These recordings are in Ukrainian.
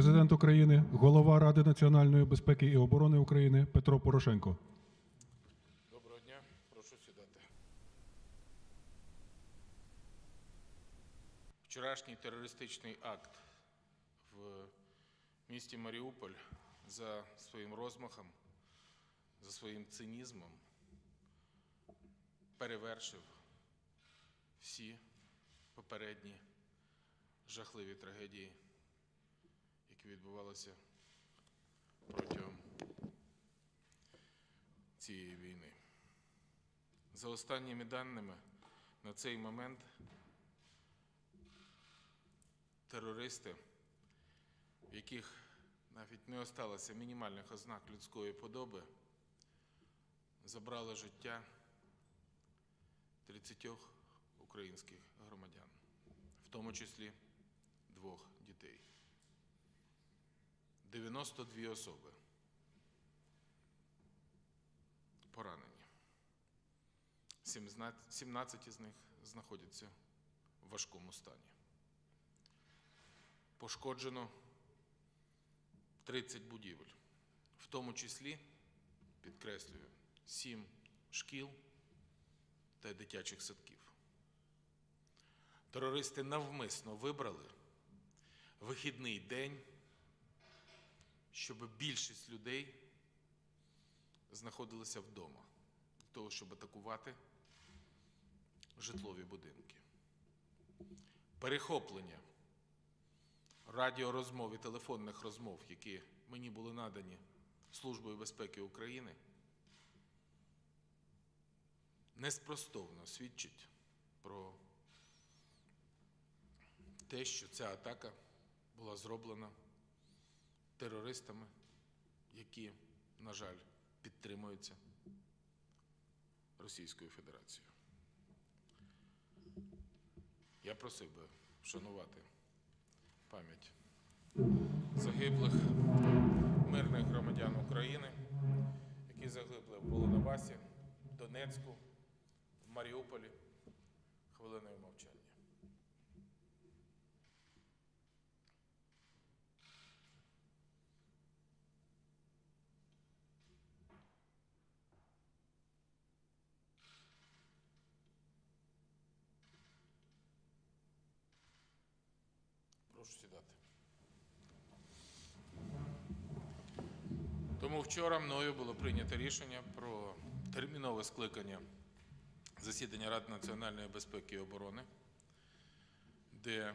Президент України, голова Ради національної безпеки і оборони України Петро Порошенко. Доброго дня, прошу сідати. Вчорашній терористичний акт в місті Маріуполь за своїм розмахом, за своїм цинізмом перевершив всі попередні жахливі трагедії, які відбувалися протягом цієї війни. За останніми даними, на цей момент терористи, в яких навіть не осталося мінімальних ознак людської подоби, забрали життя 30 українських громадян, в тому числі двох дітей. 92 особи поранені. 17 17 з них знаходяться в важкому стані. Пошкоджено 30 будівель, в тому числі, підкреслюю, 7 шкіл та дитячих садків. Терористи навмисно вибрали вихідний день, щоб більшість людей знаходилися вдома для того, щоб атакувати житлові будинки. Перехоплення радіорозмов і телефонних розмов, які мені були надані Службою безпеки України, неспростовно свідчить про те, що ця атака була зроблена терористами, які, на жаль, підтримуються Російською Федерацією. Я просив би вшанувати пам'ять загиблих мирних громадян України, які загибли в Волновасі, Донецьку, в Маріуполі хвилиною мовчання. Прошу сідати. Тому вчора мною було прийнято рішення про термінове скликання засідання Ради національної безпеки і оборони, де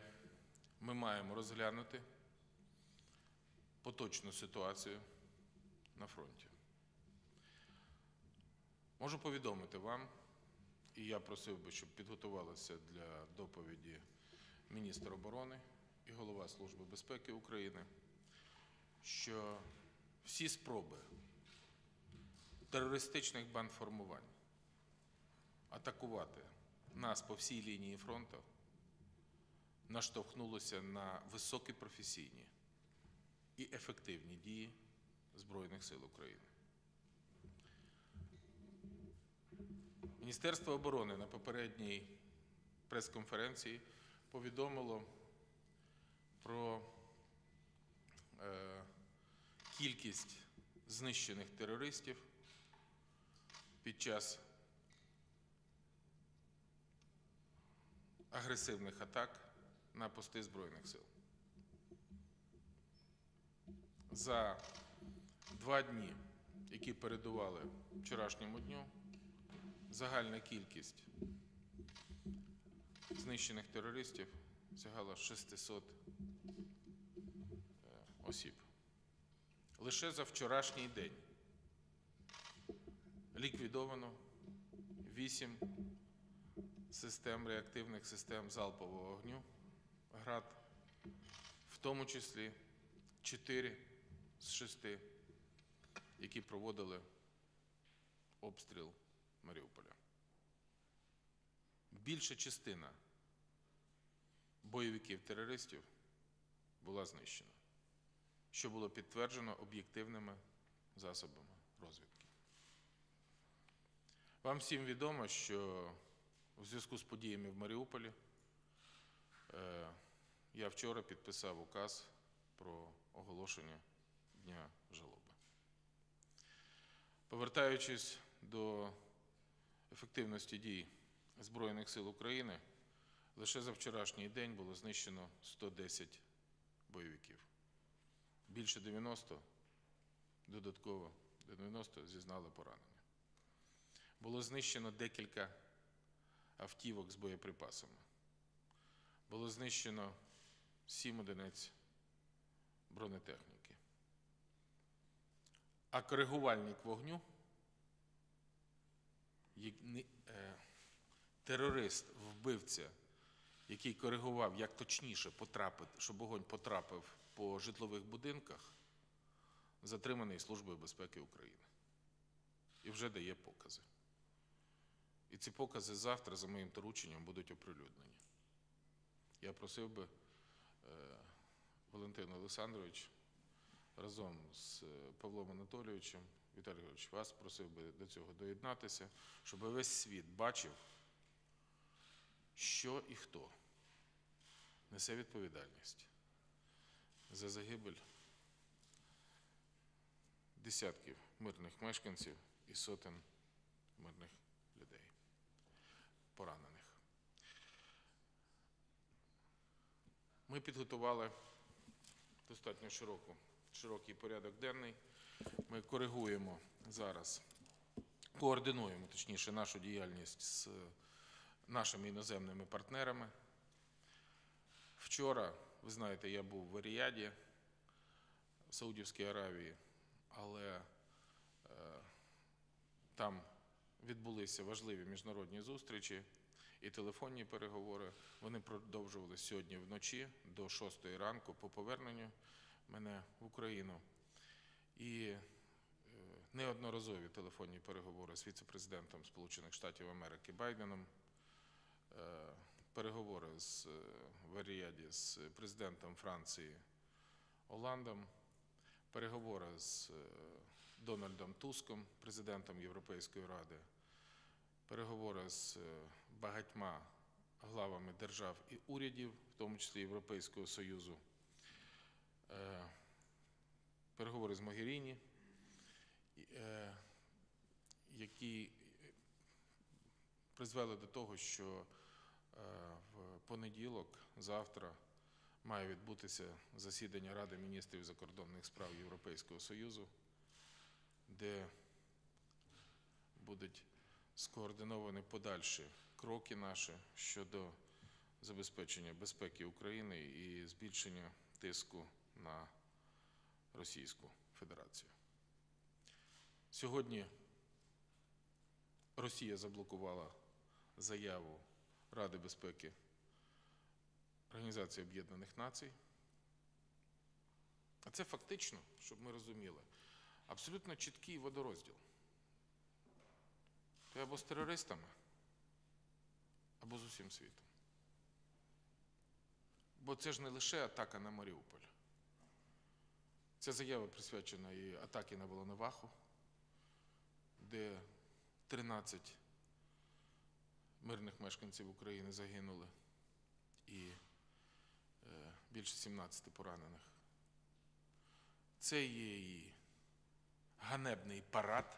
ми маємо розглянути поточну ситуацію на фронті. Можу повідомити вам, і я просив би, щоб підготувалися для доповіді міністр оборони і голова Служби безпеки України, що всі спроби терористичних бандформувань атакувати нас по всій лінії фронту наштовхнулося на високі професійні і ефективні дії Збройних сил України. Міністерство оборони на попередній прес-конференції повідомило про е, кількість знищених терористів під час агресивних атак на пости Збройних сил. За два дні, які передували вчорашньому дню, загальна кількість знищених терористів сягала 600 е, осіб. Лише за вчорашній день ліквідовано 8 систем реактивних систем залпового вогню ГРАД, в тому числі 4 з 6, які проводили обстріл Маріуполя. Більша частина бойовиків-терористів була знищена, що було підтверджено об'єктивними засобами розвідки. Вам всім відомо, що у зв'язку з подіями в Маріуполі е, я вчора підписав указ про оголошення Дня жалоби. Повертаючись до ефективності дій Збройних сил України, лише за вчорашній день було знищено 110 бойовиків. Більше 90 додатково 90 зізнали поранення. Було знищено декілька автівок з боєприпасами. Було знищено 7 одиниць бронетехніки. А коригувальник вогню, е, терорист, вбивця, який коригував, як точніше потрапити, щоб вогонь потрапив по житлових будинках, затриманий Службою безпеки України. І вже дає покази. І ці покази завтра, за моїм дорученням, будуть оприлюднені. Я просив би е, Валентин Олександрович разом з е, Павлом Анатолійовичем, Віталій Григорович, вас просив би до цього доєднатися, щоб весь світ бачив, що і хто несе відповідальність за загибель десятків мирних мешканців і сотень мирних людей, поранених. Ми підготували достатньо широку, широкий порядок денний. Ми коригуємо зараз, координуємо точніше нашу діяльність з нашими іноземними партнерами. Вчора, ви знаєте, я був в Ріяді, в Саудівській Аравії, але е, там відбулися важливі міжнародні зустрічі і телефонні переговори. Вони продовжувалися сьогодні вночі до 6 ранку по поверненню мене в Україну. І е, неодноразові телефонні переговори з віце-президентом Сполучених Штатів Америки Байденом, переговори з, е, в Аріаді з президентом Франції Оландом, переговори з е, Дональдом Туском, президентом Європейської ради, переговори з е, багатьма главами держав і урядів, в тому числі Європейського Союзу, е, переговори з Могеріні, е, які призвели до того, що е, в понеділок, завтра, має відбутися засідання Ради міністрів закордонних справ Європейського Союзу, де будуть скоординовані подальші кроки наші щодо забезпечення безпеки України і збільшення тиску на Російську Федерацію. Сьогодні Росія заблокувала заяву Ради безпеки Організації Об'єднаних Націй. А це фактично, щоб ми розуміли, абсолютно чіткий водорозділ. Ти або з терористами, або з усім світом. Бо це ж не лише атака на Маріуполь. Ця заява присвячена і атаки на Волноваху, де 13 мирних мешканців України загинули і е, більше 17 поранених. Це є і ганебний парад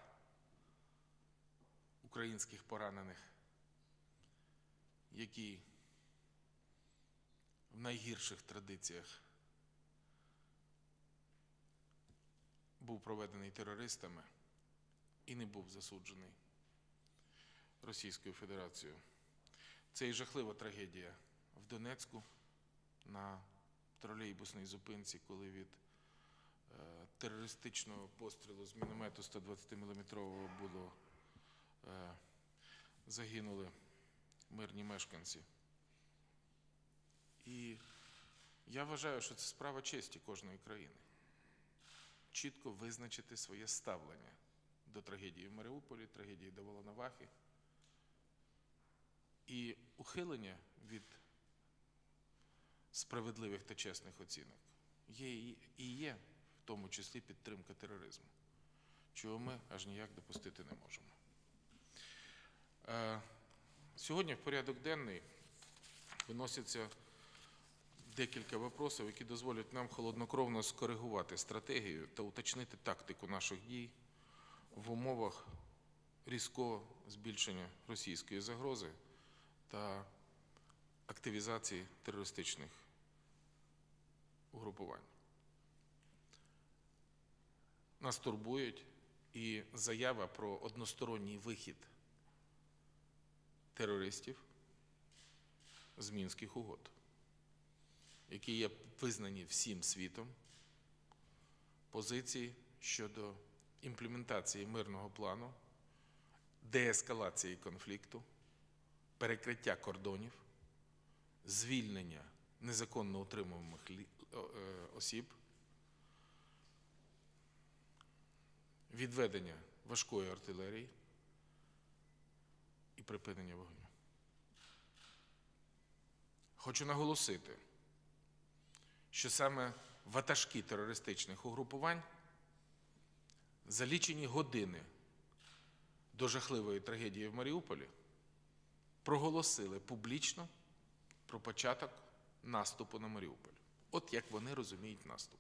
українських поранених, який в найгірших традиціях був проведений терористами і не був засуджений Російською Федерацією. Це і жахлива трагедія в Донецьку на тролейбусній зупинці, коли від е, терористичного пострілу з міномету 120-мм було е, загинули мирні мешканці. І я вважаю, що це справа честі кожної країни. Чітко визначити своє ставлення до трагедії в Маріуполі, трагедії до Волновахи і ухилення від справедливих та чесних оцінок є і- є в тому числі підтримка тероризму, чого ми аж ніяк допустити не можемо. Е, Сьогодні в порядок денний виносяться декілька вопросів, які дозволять нам холоднокровно скоригувати стратегію та уточнити тактику наших дій в умовах різкого збільшення російської загрози та активізації терористичних угрупувань. Нас турбують і заява про односторонній вихід терористів з мінських угод, які є визнані всім світом, позиції щодо імплементації мирного плану, деескалації конфлікту, перекриття кордонів, звільнення незаконно утримуваних е, осіб, відведення важкої артилерії і припинення вогню. Хочу наголосити, що саме ватажки терористичних угрупувань за лічені години до жахливої трагедії в Маріуполі проголосили публічно про початок наступу на Маріуполь. От як вони розуміють наступ.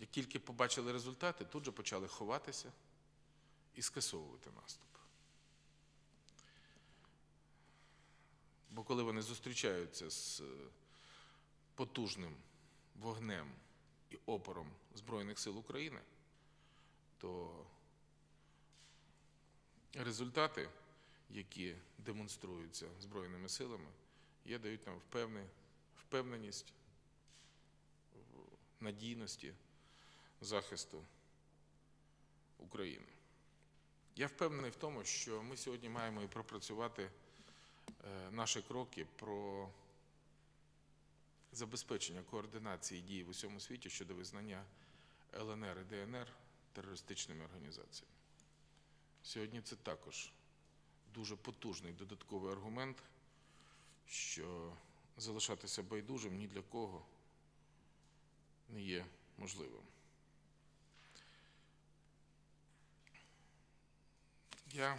Як тільки побачили результати, тут же почали ховатися і скасовувати наступ. Бо коли вони зустрічаються з е, потужним вогнем і опором Збройних сил України, то результати, які демонструються Збройними силами, є дають нам впевненість надійності захисту України. Я впевнений в тому, що ми сьогодні маємо і пропрацювати е, наші кроки про забезпечення координації дій в усьому світі щодо визнання ЛНР і ДНР терористичними організаціями. Сьогодні це також дуже потужний додатковий аргумент, що залишатися байдужим ні для кого не є можливим. Я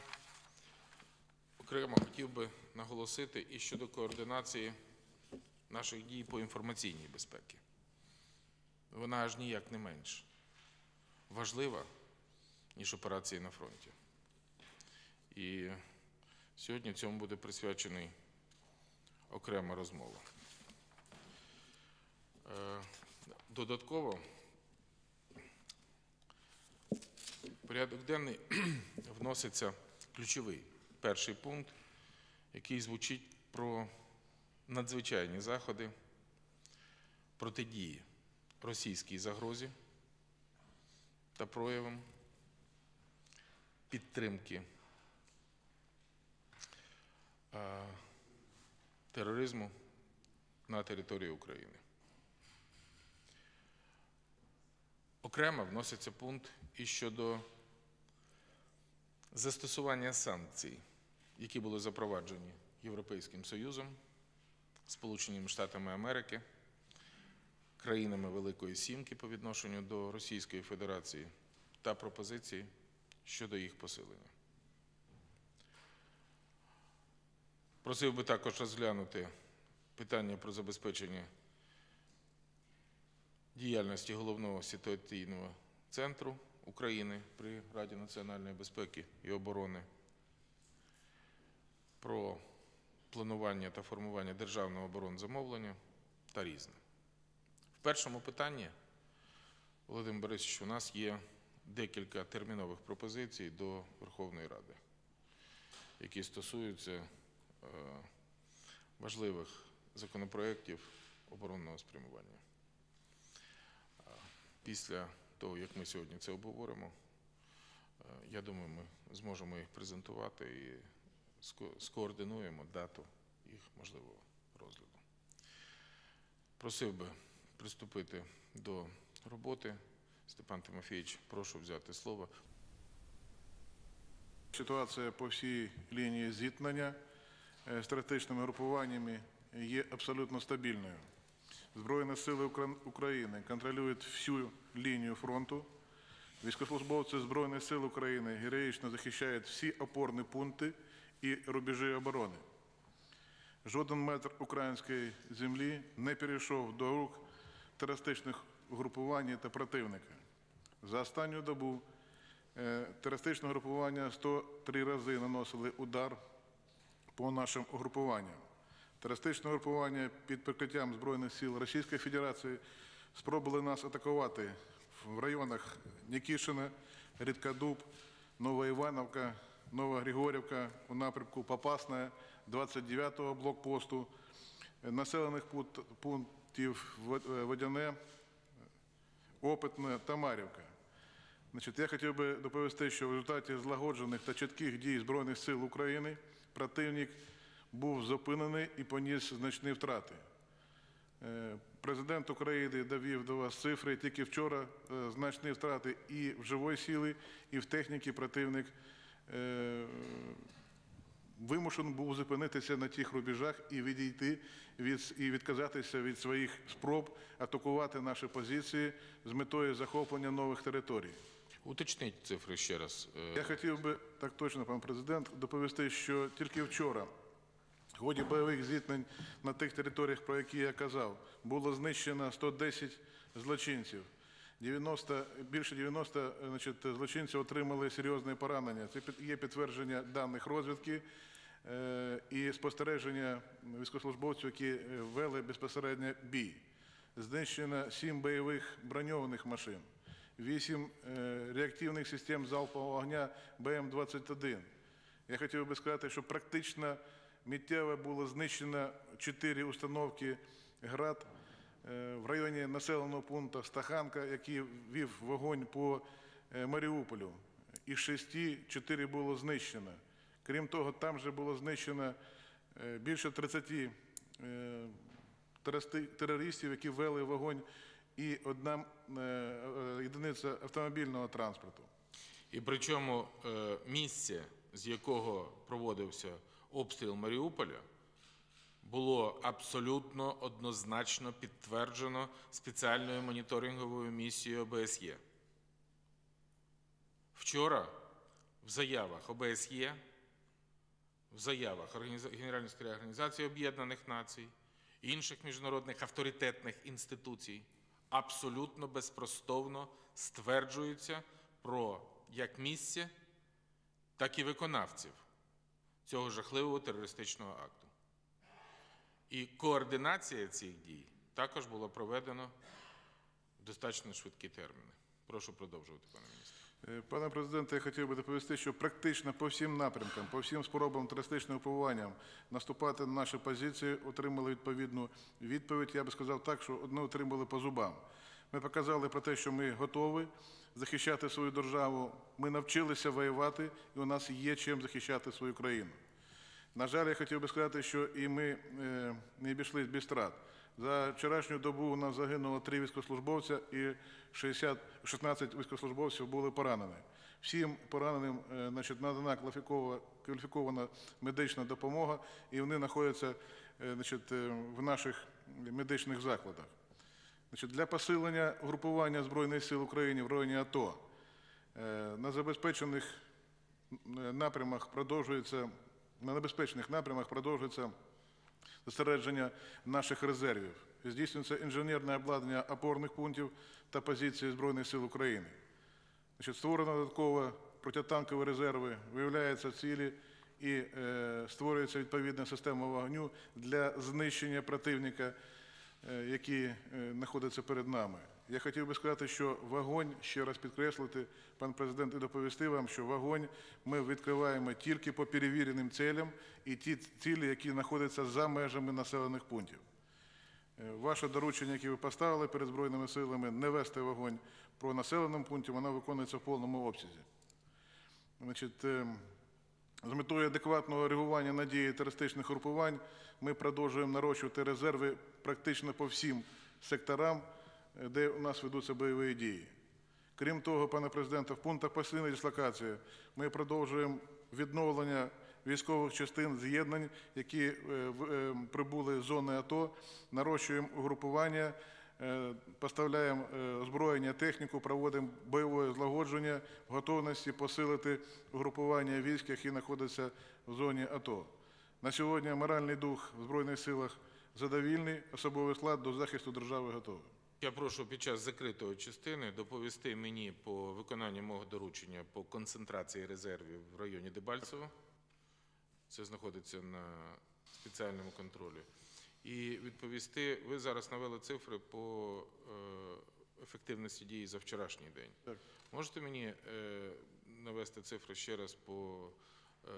окремо хотів би наголосити і щодо координації наших дій по інформаційній безпеці. Вона аж ніяк не менш важлива, ніж операції на фронті. І сьогодні цьому буде присвячений окрема розмова. Е, Додатково порядок денний вноситься ключовий перший пункт, який звучить про надзвичайні заходи протидії російській загрозі та проявам підтримки тероризму на території України. Окремо вноситься пункт і щодо застосування санкцій, які були запроваджені Європейським Союзом, Сполученими Штатами Америки, країнами Великої Сімки по відношенню до Російської Федерації та пропозиції щодо їх посилення. Просив би також розглянути питання про забезпечення діяльності головного ситуаційного центру України при Раді національної безпеки і оборони, про планування та формування державного оборонзамовлення та різне. В першому питанні, Володимир Борисович, у нас є декілька термінових пропозицій до Верховної Ради, які стосуються важливих законопроєктів оборонного спрямування. Після того, як ми сьогодні це обговоримо, е, я думаю, ми зможемо їх презентувати і скоординуємо дату їх можливого розгляду. Просив би приступити до роботи. Степан Тимофійович, прошу взяти слово. Ситуація по всій лінії зіткнення е, стратегічними групуваннями є абсолютно стабільною. Збройні сили України контролюють всю лінію фронту. Військовослужбовці Збройних сил України героїчно захищають всі опорні пункти і рубежі оборони. жоден метр української землі не перейшов до рук терористичних угрупувань та противника. За останню добу е, терористичне групування 103 рази наносили удар по нашим угрупуванням. Терористичне групування під прикриттям Збройних сил Російської Федерації спробували нас атакувати в районах Нікішина, Рідкодуб, Нова Івановка, Нова Григорівка у напрямку Попасне, 29-го блокпосту, населених пунктів е, Водяне, Опитне та Марівка. Значить, я хотів би доповісти, що в результаті злагоджених та чітких дій Збройних сил України противник був зупинений і поніс значні втрати. Е, Президент України довів до вас цифри. Тільки вчора е, значні втрати і в живої сили, і в техніці противник е, вимушений був зупинитися на тих рубежах і відійти від, і відказатися від своїх спроб атакувати наші позиції з метою захоплення нових територій. Уточніть цифри ще раз. Е, Я хотів би так точно, пан президент, доповісти, що тільки вчора, в ході бойових зіткнень на тих територіях, про які я казав, було знищено 110 злочинців. 90, більше 90 значить, злочинців отримали серйозні поранення. Це під- є підтвердження даних розвідки е, і спостереження військовослужбовців, які е, вели безпосередньо бій. Знищено 7 бойових броньованих машин. 8 е, реактивних систем залпового вогня БМ-21. Я хотів би сказати, що практично миттєво було знищено 4 установки «Град» е, в районі населеного пункту Стаханка, який вів вогонь по е, Маріуполю. Із шести 4 було знищено. Крім того, там же було знищено більше 30 е, терористів, які вели вогонь, і одна е, єдиниця автомобільного транспорту. І причому е, місце, з якого проводився обстріл Маріуполя, було абсолютно однозначно підтверджено спеціальною моніторинговою місією ОБСЄ. Вчора в заявах ОБСЄ, в заявах Генеральної секретаря Організації Об'єднаних Націй, інших міжнародних авторитетних інституцій абсолютно безпростовно стверджуються про як місце, так і виконавців цього жахливого терористичного акту. І координація цих дій також була проведена в достатньо швидкі терміни. Прошу продовжувати, пане міністре. Е, Пане президенте, я хотів би доповісти, що практично по всім напрямкам, по всім спробам терористичним впливанням наступати на наші позиції отримали відповідну відповідь. Я би сказав так, що одне отримали по зубам. Ми показали про те, що ми готові захищати свою державу. Ми навчилися воювати, і у нас є чим захищати свою країну. На жаль, я хотів би сказати, що і ми е, не обійшлись без втрат. За вчорашню добу у нас загинуло три військовослужбовця і 60, 16 військовослужбовців були поранені. Всім пораненим е, значить, надана кваліфікована, медична допомога, і вони знаходяться е, значить, е, в наших медичних закладах. Значить, для посилення групування Збройних сил України в районі АТО на забезпечених напрямах продовжується на небезпечних напрямах продовжується зосередження наших резервів. Здійснюється інженерне обладнання опорних пунктів та позицій Збройних сил України. Значить, створено додатково протитанкові резерви, виявляються цілі і е, створюється відповідна система вогню для знищення противника, е, які е, знаходяться перед нами. Я хотів би сказати, що вогонь, ще раз підкреслити, пан президент, і доповісти вам, що вогонь ми відкриваємо тільки по перевіреним цілям і ті цілі, які знаходяться за межами населених пунктів. Е, Ваше доручення, яке ви поставили перед Збройними силами, не вести вогонь по населеному пункті, воно виконується в повному обсязі. Значить, е, з метою адекватного реагування на дії терористичних групувань ми продовжуємо нарощувати резерви практично по всім секторам, де у нас ведуться бойові дії. Крім того, пане президенте, в пунктах постійної дислокації ми продовжуємо відновлення військових частин з'єднань, які е, е, прибули з зони АТО, нарощуємо угрупування, е, поставляємо озброєння, техніку, проводимо бойове злагодження в готовності посилити угрупування військ, які знаходяться в зоні АТО. На сьогодні моральний дух в Збройних силах задовільний, особовий склад до захисту держави готовий. Я прошу під час закритої частини доповісти мені по виконанню мого доручення по концентрації резервів в районі Дебальцево. Це знаходиться на спеціальному контролі. І відповісти, ви зараз навели цифри по е, ефективності дії за вчорашній день. Так. Можете мені е, навести цифри ще раз по е,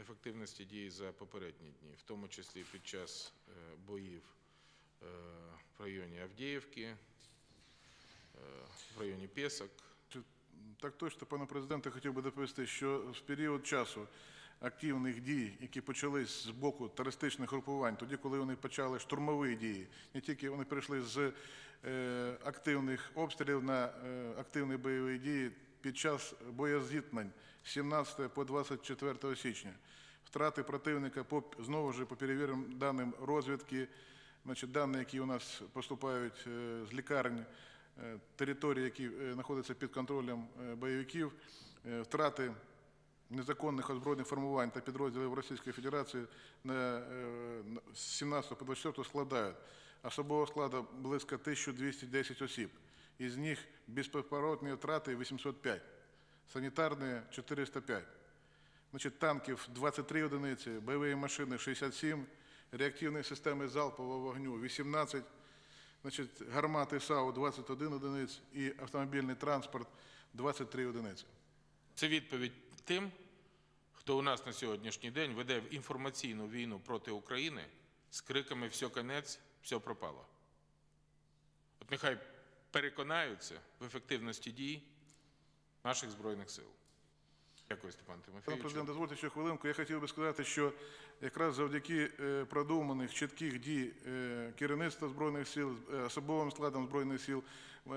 ефективності дії за попередні дні, в тому числі під час боїв в районі Авдіївки, е, в районі Пєсок. Так точно, пане президенте, хотів би доповісти, що в період часу активних дій, які почались з боку терористичних групувань, тоді, коли вони почали штурмові дії, не тільки вони перейшли з е, активних обстрілів на е, активні бойові дії під час боєзіткнень з 17 по 24 січня. Втрати противника по знову ж по перевіреним даним розвідки, значить, дані, які у нас поступають е, з лікарень, території, які е, знаходяться під контролем е, бойовиків, втрати незаконних озброєних формувань та підрозділів Російської Федерації на, е, на- з 17 по 24 складають особового складу близько 1210 осіб. Із них безповоротні втрати 805, санітарні 405. Значить, танків 23 одиниці, бойові машини 67, реактивні системи залпового вогню 18, значить, гармати САУ 21 одиниць і автомобільний транспорт 23 одиниці. Це відповідь тим, хто у нас на сьогоднішній день веде інформаційну війну проти України з криками «все конець, все пропало». От нехай переконаються в ефективності дій наших Збройних сил. Дякую, Степан Пане президент, дозвольте ще хвилинку. Я хотів би сказати, що якраз завдяки е, продуманих чітких дій е, керівництва Збройних сил, е, особовим складом Збройних сил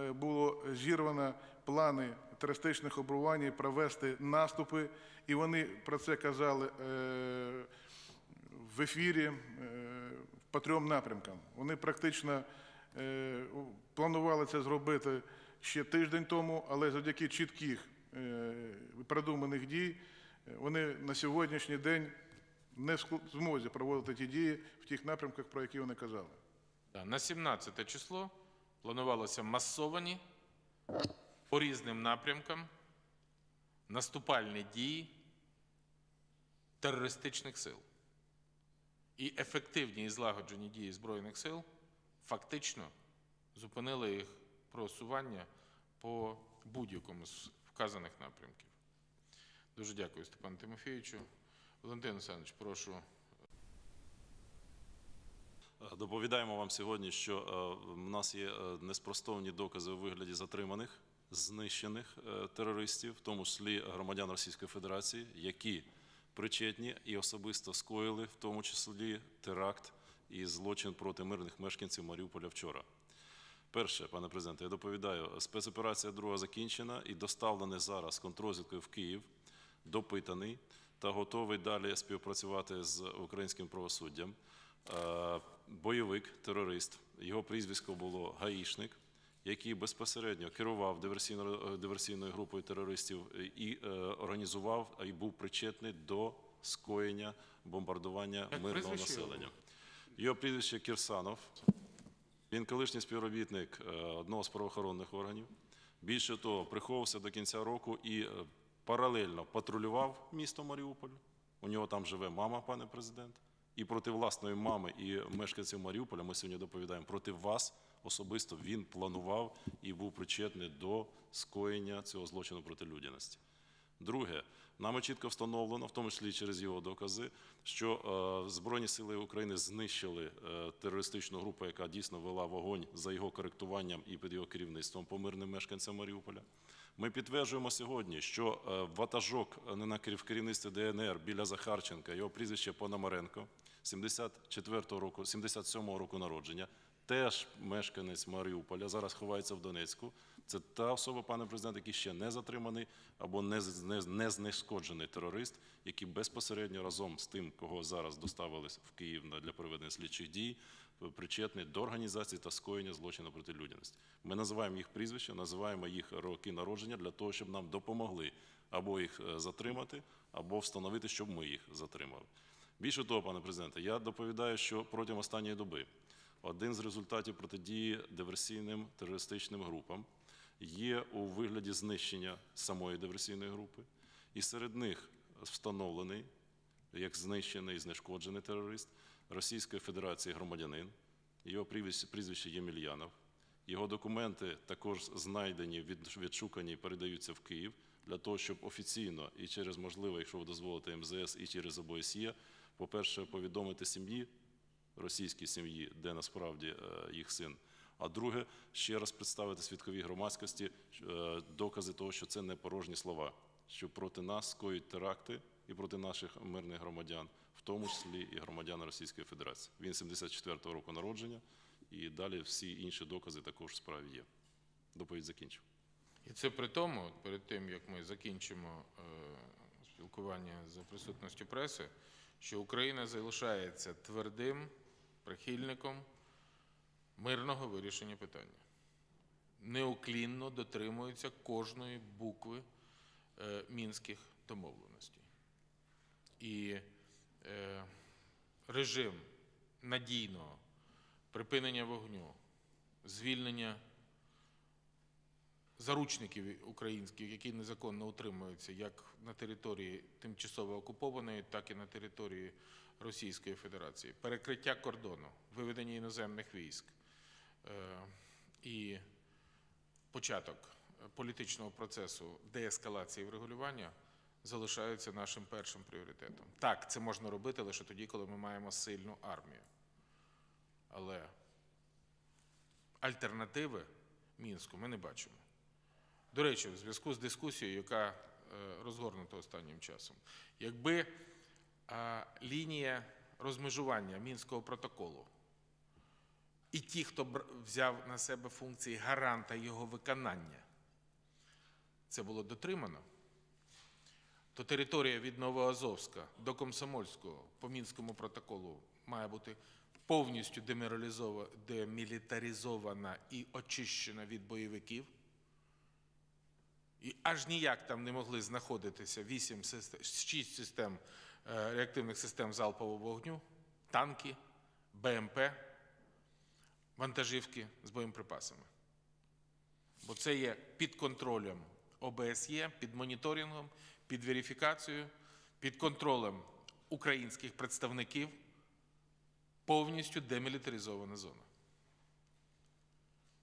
було зірвано плани терористичних обрувань провести наступи, і вони про це казали в ефірі по трьом напрямкам. Вони практично планували це зробити ще тиждень тому, але завдяки чітких продуманих дій е, вони на сьогоднішній день не в змозі проводити ті дії в тих напрямках, про які вони казали. На 17 число планувалося масовані по різним напрямкам наступальні дії терористичних сил. І ефективні і злагоджені дії Збройних сил фактично зупинили їх просування по будь-якому вказаних напрямків. Дуже дякую, Степану Тимофійовичу. Валентин Олександрович, прошу Е, Доповідаємо вам сьогодні, що е, в нас є е, неспростовні докази у вигляді затриманих, знищених терористів, в тому числі громадян Російської Федерації, які причетні і особисто скоїли, в тому числі теракт і злочин проти мирних мешканців Маріуполя вчора. Перше, пане президенте, я доповідаю, спецоперація друга закінчена і доставлений зараз контррозвідкою в Київ, допитаний та готовий далі співпрацювати з українським правосуддям. Е, Бойовик, терорист, його прізвисько було Гаїшник, який безпосередньо керував диверсійно- диверсійною групою терористів і е, організував і був причетний до скоєння бомбардування мирного населення. Його прізвище Кірсанов. Він колишній співробітник е, одного з правоохоронних органів. Більше того, приховувався до кінця року і е, паралельно патрулював місто Маріуполь. У нього там живе мама, пане президент. І проти власної мами і мешканців Маріуполя ми сьогодні доповідаємо проти вас особисто він планував і був причетний до скоєння цього злочину проти людяності. Друге, нами чітко встановлено, в тому числі через його докази, що е, Збройні сили України знищили е, терористичну групу, яка дійсно вела вогонь за його коректуванням і під його керівництвом по мирним мешканцям Маріуполя. Ми підтверджуємо сьогодні, що е, ватажок не на керівництві ДНР біля Захарченка, його прізвище Пономаренко, 74-го року, 77-го року народження, теж мешканець Маріуполя, зараз ховається в Донецьку. Це та особа, пане президент, який ще не затриманий або не, не, не знешкоджений терорист, який безпосередньо разом з тим, кого зараз доставили в Київ для проведення слідчих дій, причетний до організації та скоєння злочину проти людяності. Ми називаємо їх прізвища, називаємо їх роки народження для того, щоб нам допомогли або їх е, затримати, або встановити, щоб ми їх затримали. Більше того, пане президенте, я доповідаю, що протягом останньої доби один з результатів протидії диверсійним терористичним групам є у вигляді знищення самої диверсійної групи, і серед них встановлений як знищений і знешкоджений терорист Російської Федерації громадянин. Його прізвище, прізвище Ємельянов. Його документи також знайдені, відшукані і передаються в Київ для того, щоб офіційно і через можливо, якщо ви дозволите МЗС, і через ОБСЄ, по-перше, повідомити сім'ї, російській сім'ї, де насправді е, їх син. А друге, ще раз представити свідковій громадськості е, докази того, що це не порожні слова, що проти нас скоюють теракти і проти наших мирних громадян, в тому числі і громадян Російської Федерації. Він 74-го року народження, і далі всі інші докази також в справі є. Доповідь закінчив. І це при тому, перед тим як ми закінчимо е, спілкування за присутністю преси, що Україна залишається твердим прихильником мирного вирішення питання. Неуклінно дотримується кожної букви е, мінських домовленостей. І е, режим надійного припинення вогню, звільнення заручників українських, які незаконно утримуються як на території тимчасово окупованої, так і на території Російської Федерації, перекриття кордону, виведення іноземних військ і початок політичного процесу деескалації врегулювання залишаються нашим першим пріоритетом. Так, це можна робити лише тоді, коли ми маємо сильну армію. Але альтернативи Мінську ми не бачимо. До речі, в зв'язку з дискусією, яка е, розгорнута останнім часом, якби е, лінія розмежування Мінського протоколу і ті, хто взяв на себе функції гаранта його виконання, це було дотримано, то територія від Новоазовська до Комсомольського по Мінському протоколу має бути повністю демілітаризована і очищена від бойовиків. І аж ніяк там не могли знаходитися 8 систем, 6 систем е, реактивних систем залпового вогню, танки, БМП, вантажівки з боєприпасами. Бо це є під контролем ОБСЄ, під моніторингом, під верифікацією, під контролем українських представників, повністю демілітаризована зона.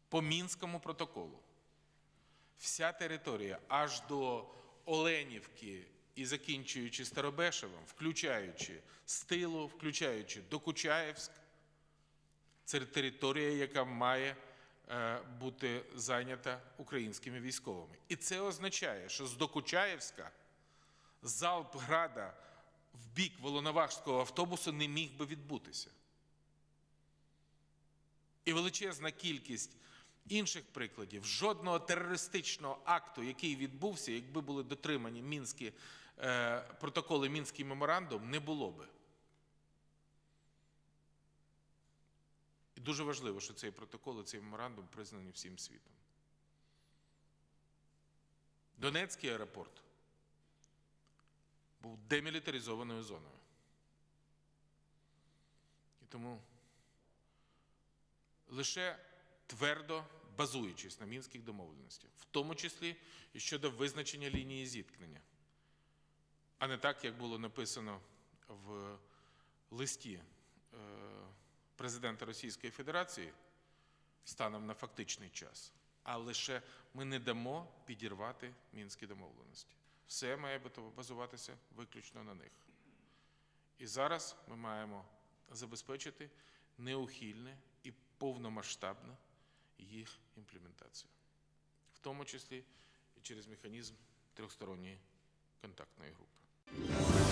По Мінському протоколу вся територія аж до Оленівки і закінчуючи Старобешевом, включаючи Стилу, включаючи Докучаєвськ, це територія, яка має е, бути зайнята українськими військовими. І це означає, що з Докучаєвська залп града в бік Волновахського автобусу не міг би відбутися. І величезна кількість інших прикладів, жодного терористичного акту, який відбувся, якби були дотримані мінські е, протоколи, мінський меморандум, не було би. Дуже важливо, що цей протокол і цей меморандум признані всім світом. Донецький аеропорт був демілітаризованою зоною. І тому лише твердо базуючись на мінських домовленостях, в тому числі і щодо визначення лінії зіткнення, а не так, як було написано в листі е, президента Російської Федерації станом на фактичний час, а лише ми не дамо підірвати мінські домовленості. Все має базуватися виключно на них. І зараз ми маємо забезпечити неухильне і повномасштабну їх імплементацію, в тому числі і через механізм трьохсторонньої контактної групи.